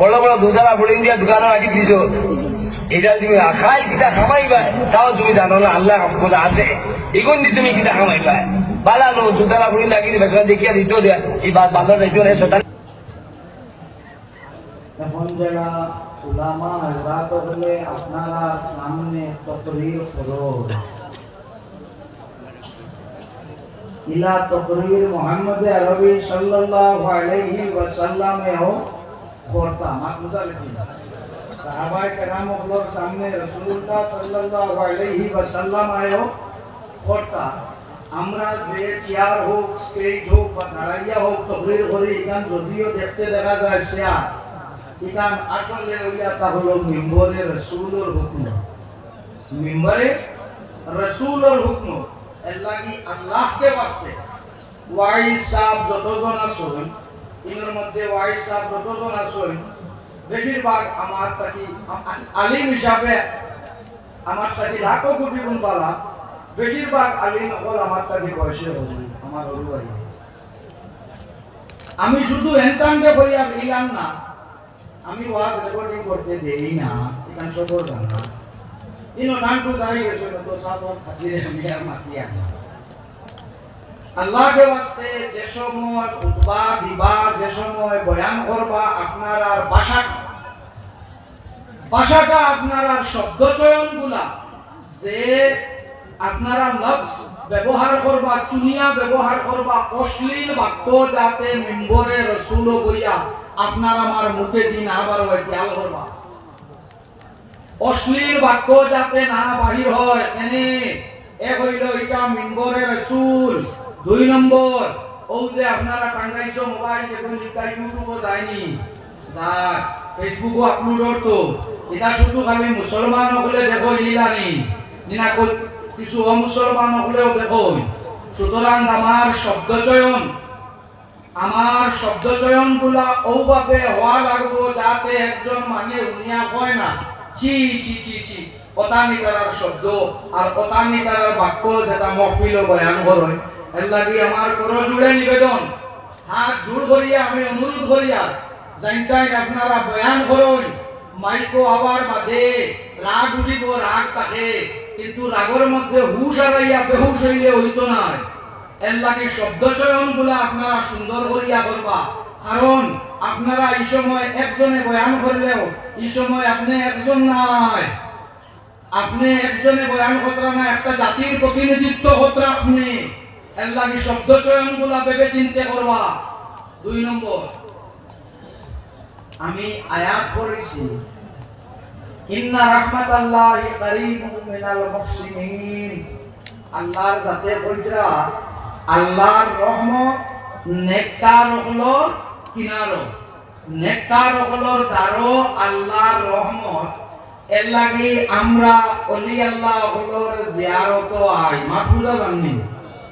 বড় বড় দুধারা বোলিং দিয়া দোকানে রাখি দিছ। এটা তুমি খাই কিটা খামাইবা তাও তুমি জানো না, আল্লাহ কোথা আছে। এগুন দি তুমি কিটা খামাইবা বালানো দুধারা বোলিং লাগি দিবে সেটা দেখিয়া দিত দেয়া। এই বাদ বান্দর দায়িত্ব নেই সেটা এখন যারা উলামা হজরাত হলে আপনারা সামনে তকরির করো ইলা তকরির মোহাম্মদ আরবি সাল্লাল্লাহু আলাইহি ওয়াসাল্লামেও করতাম আপনারা গেছি সাহাবায়ে কেরাম ওগুলোর সামনে রাসূলুল্লাহ সাল্লাল্লাহু আলাইহি ওয়াসাল্লাম আয়ও করতাম আমরা যে চেয়ার হোক, স্টেজ হোক বা দাঁড়াইয়া হোক তকরির করি এখান যদিও দেখতে দেখা যায় চেয়ার এখান আসলে ওইটা তা হলো মিম্বরে রসুলের হুকুম। মিম্বরে রসুলের হুকুম। এর লাগি আল্লাহকে বাঁচতে। ওয়াই সাহ যতজন আসুন ইনের মধ্যে ওয়াই সাহ যতজন আসুন বেশিরভাগ আমার তাকি আলিম হিসাবে আমার তাকি লাখো কোটি গুণ পালা বেশিরভাগ আলিম হল আমার তাকি বয়সে হল আমার অরুয়াই। আমি শুধু এনকামকে করিয়া দিলাম না, আমি ওয়াজ রেকর্ডিং করতে দেই না, এখানে সবর জানা। ইনো নানটু দাঁড়িয়ে গেছিল তো সাবর খাতিরে আমি আর মাতিয়া আল্লাহকে বাস্তে যে সময় খুতবা দিবা যে সময় বয়ান করবা, আপনার আর ভাষা ভাষাটা আপনার আর শব্দ চয়নগুলা যে আপনারা লফজ ব্যবহার করবা, চুনিয়া ব্যবহার করবা, অশ্লীল বাক্য যাতে মেম্বরে রসুল বইয়া আপনার আমার মুখে দিন আবার ওই খেয়াল করবা। অশ্লীল বাক্য যাতে না বাহির হয়, এনে এক হইল এটা মেম্বরে রসুল। দুই নম্বর, ও যে আপনারা টাঙ্গাইছো মোবাইল দেখুন, এটা ইউটিউবও যায়নি। যাক ফেসবুকও আপলোড তো এটা শুধু খালি মুসলমান হলে দেখো ইলানি নিনা কিছু অমুসলমান হলেও দেখো। সুতরাং আমার শব্দ চয়ন, আমার শব্দ চয়নগুলা ওভাবে হওয়া লাগবো যাতে একজন মানে উনিয়া কয় না। চি চি চি চি পতানিকার শব্দ আর পতানিকার বাক্য যেটা মফিল বয়ান করে এর আমার করো জুড়ে নিবেদন। হাত জোড় করিয়া আমি অনুরোধ করিয়া জানতাই আপনারা বয়ান করুন, মাইকো আবার বাদে, রাগ উঠিব রাগ থাকে কিন্তু রাগের মধ্যে হুশ হারাইয়া বেহুশ হইলে হইতো না এর লাগে শব্দ চয়নগুলা আপনারা সুন্দর করিয়া করবা, কারণ আপনারা এই সময় একজনে বয়ান করলেও, এই সময় আপনি একজন নয় আপনি একজনে বয়ান কতরা না একটা জাতির প্রতিনিধিত্ব কতরা আপনি। এর শব্দ চয়নগুলা ভেবে চিন্তে করবা। দুই নম্বর, আমি আয়াত করেছি ইন্না রাহমাতাল্লাহি কারীবুম মিনাল মুহসিনিন। আল্লাহর জাতে কইতরা আল্লাহর রহমত নেককার হলোর কিনারো। নেককার হলোর দ্বারো আল্লাহর রহমত। এর লাগি আমরা অলি আল্লাহ হলোর জিয়ারত আই মাহফুজা জাননি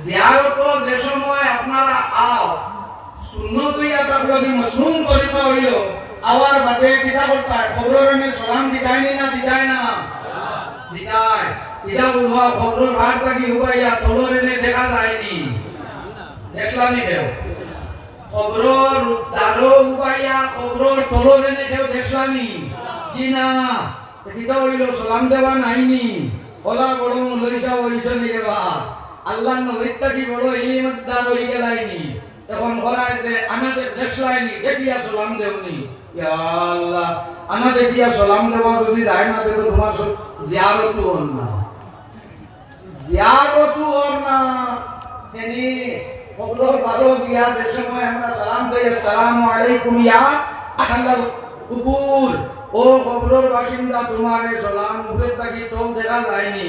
জিয়ারত যে সময় আপনারা আও সুন্নত ইয়া তাকলদি মসনুন করিবা হইল বাদে কিতা করতা খবরের আমি সালাম না দিদাই না? দিদাই ইদা বলবা খবরের ভাগ থাকি হুবা ইয়া তলর এনে দেখা যায়নি দেখলানি কেউ? খবরের দারো হুবা ইয়া খবরের তলর এনে কেউ দেখলানি জি না? কিতা হইল, সালাম দেওয়া নাইনি ওলা বড় লইসা হইছে নি রে বা আল্লাহ নবীতা কি বড় ইলিমদার হই গেলাইনি। তখন বলায় যে, আমাদের দেখলাইনি দেখিয়া সালাম দেওনি ইয়া আল্লাহ আনা দেখিয়া সালাম দেওয়া যদি যায় না দেবো তোমার জিয়ারতু হন না। জিয়ারতু হন না। তিনি খবর বারো দিয়া যে সময় আমরা সালাম দেই আসসালামু আলাইকুম ইয়া আহলাল কুবুর। ও কবরের বাসিন্দা, তোমারে সালাম উপরে তাকি তো দেখা যায়নি।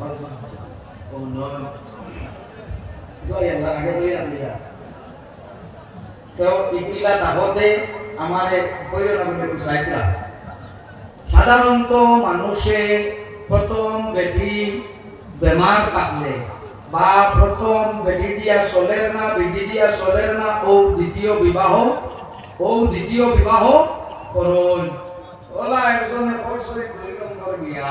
না বলে সাধারণত মানুষে প্রথম বেটি বেমার থাকলে বা প্রথম বেটি দিয়া চলের না, বেটি দিয়া চলের না ও দ্বিতীয় বিবাহ ও দ্বিতীয় বিবাহ করুন ওলা একজনে বিয়া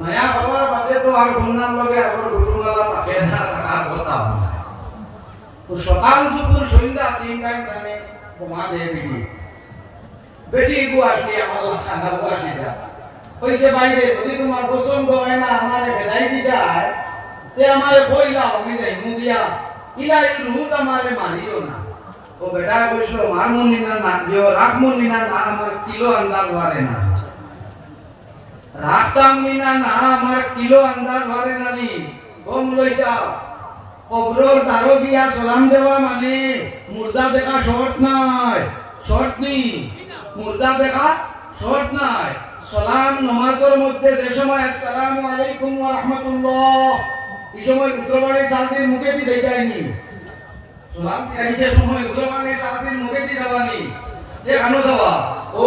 নয়া বাবার বাদে তো আর গুণার লগে আগর গুরুমালা থাকে না থাকার কথা। তো সকাল দুপুর সন্ধ্যা তিন টাইম টাইমে বোমা দেয় বেটি বেটি গু আসলি আমার খানা গু আসিটা কইছে বাইরে যদি তোমার পছন্দ হয় না আমারে ভেদাই দিতে হয় তে আমারে কইলা আমি যাই মুগিয়া ইলা এই রুজ আমারে মারিও না। ও বেটা কইছো না দিও না আমার কিলো আন্দাজ না। রাখতাম না না, আমার কিলো আন্দাজ বারে না নি? কম লইছা কবরর দারো গিয়া সালাম দেওয়া মানে। মুর্দা দেখা শর্ট নাই। শর্ট নি? মুর্দা দেখা শর্ট নাই। সালাম নমাজের মধ্যে যে সময় আসসালামু আলাইকুম ওয়া রাহমাতুল্লাহ এই সময় উত্তরবাড়ির সালতির মুখে দি দেখায়নি সালাম দিতে সময় উত্তরবাড়ির সালতির মুখে দি যাবানি যে কানো ও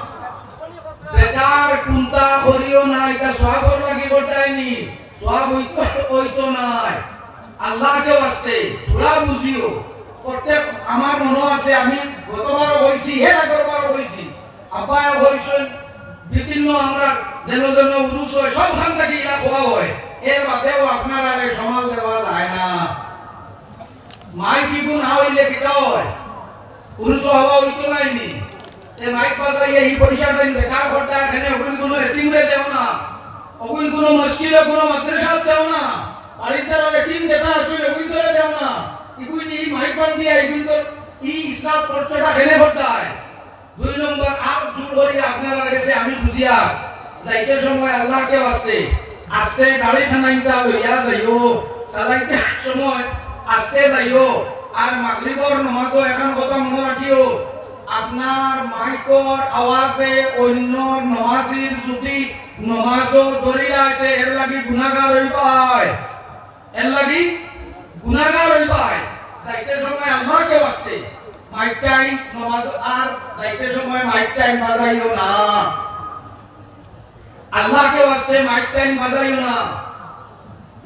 বেকার কুন্তা করিও না, এটা সব লাগি গোটাইনি সব হইতো নাই। আল্লাহকে আসতে পুরা বুঝিও। প্রত্যেক আমার মনে আছে, আমি গতবারও হয়েছি, এর আগরবারও হয়েছি। আব্বায় হয়েছেন, বিভিন্ন আমরা যেন যেন উরুস হয়, সব খান থেকে ইলা খোয়া হয়। এর বাদেও আপনার আগে সমাল দেওয়া যায় না। মাই কি গুণ হইলে কিটা হয়? পুরুষ হওয়া হইতো নাইনি। এ মাইক বাজাইয়ে এই পয়সাটা বেকার ঘরটা এখানে, ওগুন কোনো এতিমরে দেও না। ওগুন কোনো মসজিদে কোনো মাদ্রাসা দেও না। বাড়িতে এতিম যেটা আছে, ওগুন করে দেও না। ইগুন এই মাইক বান দিয়া ইগুন তো এই ইসলাম খরচটা খেলে ঘটায়? দুই নম্বর আর জোর করি আপনারা কাছে আমি বুঝিয়া যাইতে সময় আল্লাহকে বাঁচতে। আস্তে গাড়ি খানাইটা লইয়া যাইও। চালাইতে সময় আস্তে যাইও। আর মাগরিবর নমাজও এখন কথা মনে রাখিও আপনার মাইকর আওয়াজে অন্য নমাজির যদি নমাজও ধরি রাখতে এর লাগি গুনাহগার হই পায় এর লাগি গুনাহগার হই পায় যাইতে সময় আল্লাহকে বাঁচতে মাইক টাইম নমাজ আর যাইতে সময় মাইক টাইম বাজাইও না। আল্লাহকে বাঁচতে মাইক টাইম বাজাইও না।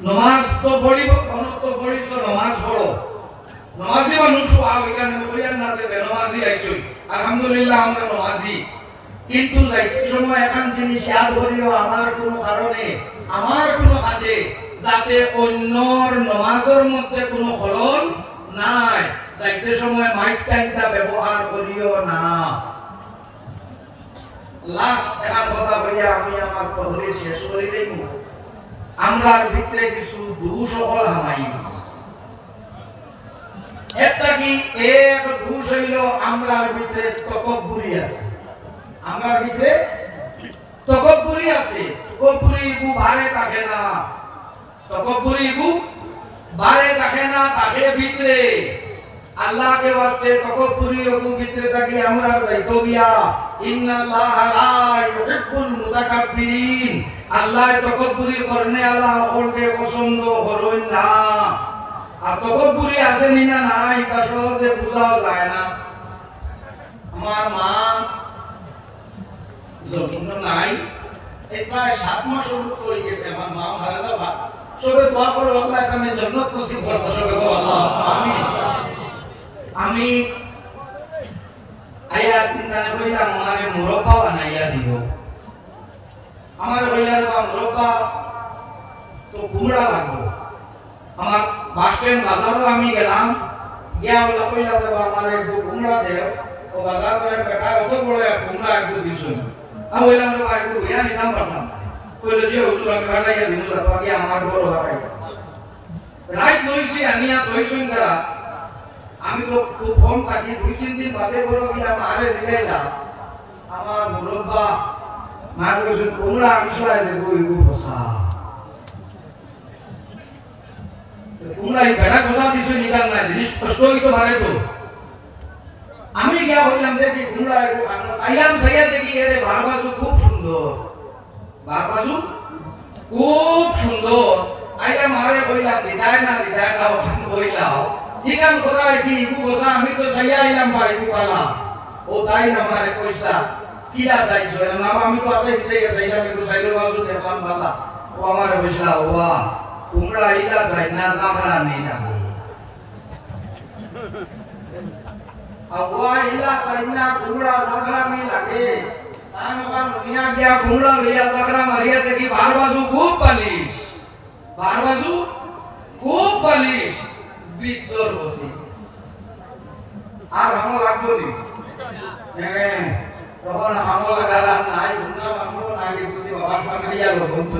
নমাজ তো পড়িব তো পড়িছ নমাজ পড়ো নমাজি মানুষ আও এখানে কইয়ার না যে বেনমাজি আইছই আলহামদুলিল্লাহ, আমরা নমাজি কিন্তু যাইতে সময় এখন জিনিস ইয়াদ করিও আমার কোনো কারণে? আমার কোনো কাজে যাতে অন্যর নমাজের মধ্যে কোনো খলন নাই, যাইতে সময় মাইক টাইমটা ব্যবহার করিও না। লাস্ট এখন কথা বলিয়া আমি আমার পহলে শেষ করি দেব। আমরা ভিতরে কিছু দোষ সকল হামাই গেছি একটা কি? এক ঘুষ হইল আমরার ভিতরে তকব্বুরি আছে। আমরার ভিতরে তকব্বুরি আছে। তকব্বুরি ইগু ভারে থাকে না। তকব্বুরি ইগু বারে থাকে আল্লাহ তকব্বুরি করনে আল্লাহ পছন্দ করুন না। আর আছে না নাই, তা সহজে বোঝাও যায় না। আমার মা জমিন নাই প্রায় সাত মাস হয়ে গেছে, আমার মা মারা যাবা সবে দোয়া করো, আল্লাহ তুমি জন্নত নসিব করো সবে আল্লাহ, আমিন। আমি আয়া তিনটানে কইলাম, আমারে মুরব্বা বানাইয়া দিও। আমার কইলার বা মুরব্বা তো কুমড়া লাগবো। আমার বাস স্ট্যান্ড বাজারও আমি গেলাম। গিয়া বলা কইলা দেবো আমার একটু কুমড়া দেও। ও বাজার করে বেটা, অত বড় এক কুমড়া একটু দিছো আমি বললাম ইয়া নিলাম পারতাম কইলো, যে হুজুর, আমি বাড়াইয়া দিনু যাব আগে আমার বড় হারাই রাইত আনিয়া আমি তো খুব কম থাকি দুই, তিন দিন বাদে বড় গিয়া মারে জিগাইলাম। আমার মুরব্বা মার কইছুন কুমড়া আনসায় যে বই গু তোমরা এই বেড়া কষা দিছো নিকাল না জিনিস কষ্ট হইতো তো আমি গিয়া বললাম দেখি তোমরা সাইলাম সাইয়া দেখি, এরে, বারবাজু খুব সুন্দর। বারবাজু খুব সুন্দর। আইলা মারে কইলাম হৃদয় না হৃদয় লাও কইলাও ইকান তোরা কি, ইকু বসা আমি তো সাইয়া আইলাম ভাই ইকু পালা। ও, তাই না মারে কইসা কিলা চাইছো? নাম আমি তো আপনি দিতে গেছে আইলাম ইকু সাইলো বাজু দেখলাম পালা। ও, আমারে কইসা ওয়া তোমরা ইলা চাই না জাফরা নেই লাগে আওয়া ইলা চাই না তোমরা জাফরা নেই লাগে। গিয়া কুমড়া লইয়া জাগরা মারিয়া দেখি বার বাজু খুব পালিশ। বার বাজু খুব পালিশ। বিদ্যর বসে। আর হামো লাগবো নি? তখন হামো লাগার নাই গুন্না হামো নাই, বুঝি বাবা সামনে লোক তো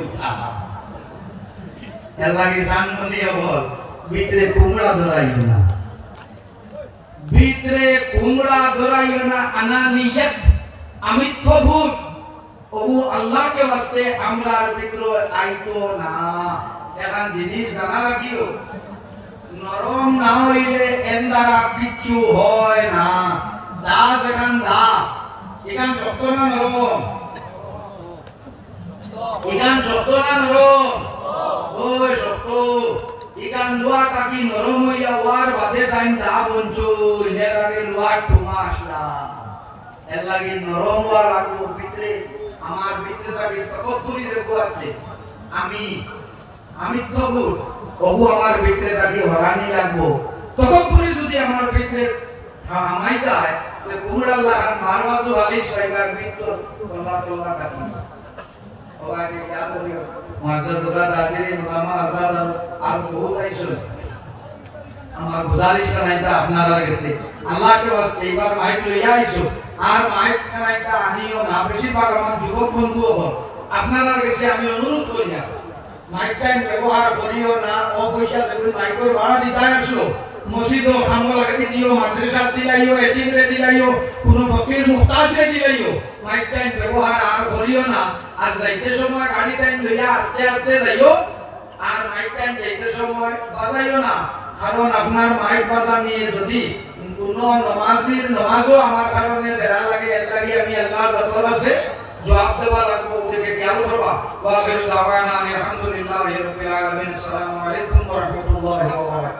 এর লাগে সামনে বল ভিতরে কুমড়া ধরাইও না। ভিতরে কুমড়া ধরাইও না, আনানিয়ত। আমিত্বভূত ওহু আল্লাহকে বাস্তে আমরার ভিতরে আইতো না। এখন জিনিস জানা রাখিও নরম না হইলে এর দ্বারা কিচ্ছু হয় না। দা যেখান দা, এখান শক্ত না নরম? এখান শক্ত না নরম? ওই এখান লোয়া কাকি নরম হইয়া ওয়ার বাদে টাইম দা বঞ্চো এর আগে লোয়া ঠুমা আসলা এর লাগে নরম হওয়া লাগবো, ভিতরে আমার ভিতরে থাকে তকত্তরি দেখো আছে। আমি আমি তবু তবু আমার ভিতরে থাকে হরানি লাগবো। তকত্তরি যদি আমার ভিতরে হামাই যায়, তো কুমড়া লাগান বার বাজু আলিশ পাইবার ভিতর তোলা তোলা কাটি। আর বহুত আইসো। আমার গুজারিশ কানাইটা না, বেশিরভাগ আমার যুবক বন্ধু আমি অনুরোধ করি না। মাইক টাইম ব্যবহার করিও না ও পয়সা মাইকের ভাড়া দিতে আসলো মসজিদ খামো লাগাতে দিও, মাদ্রাসা দিলাইও, এতিমরে দিলাইও, কোন ফকির মুহতাজে দিলাইও। মাইক টাইম ব্যবহার আর করিও না। আর যাইতে সময় গাড়ি টাইম লইয়া আস্তে আস্তে যাইও, আর মাইক টাইম যাইতে সময় বাজাইও না। কারণ আপনার মাইক বাজানিয়ে যদি কোন নমাজির নমাজও আমার কারণে বেড়া লাগে, এর লাগে আমি আল্লাহর দরবার আছে, জবাব দেওয়া লাগবো, ওদেরকে জ্ঞান করবা। ওয়া আখিরু দাওয়ানা আলহামদুলিল্লাহি রাব্বিল আলামিন। আসসালামু আলাইকুম ওয়া রাহমাতুল্লাহি ওয়া বারাকাতুহু।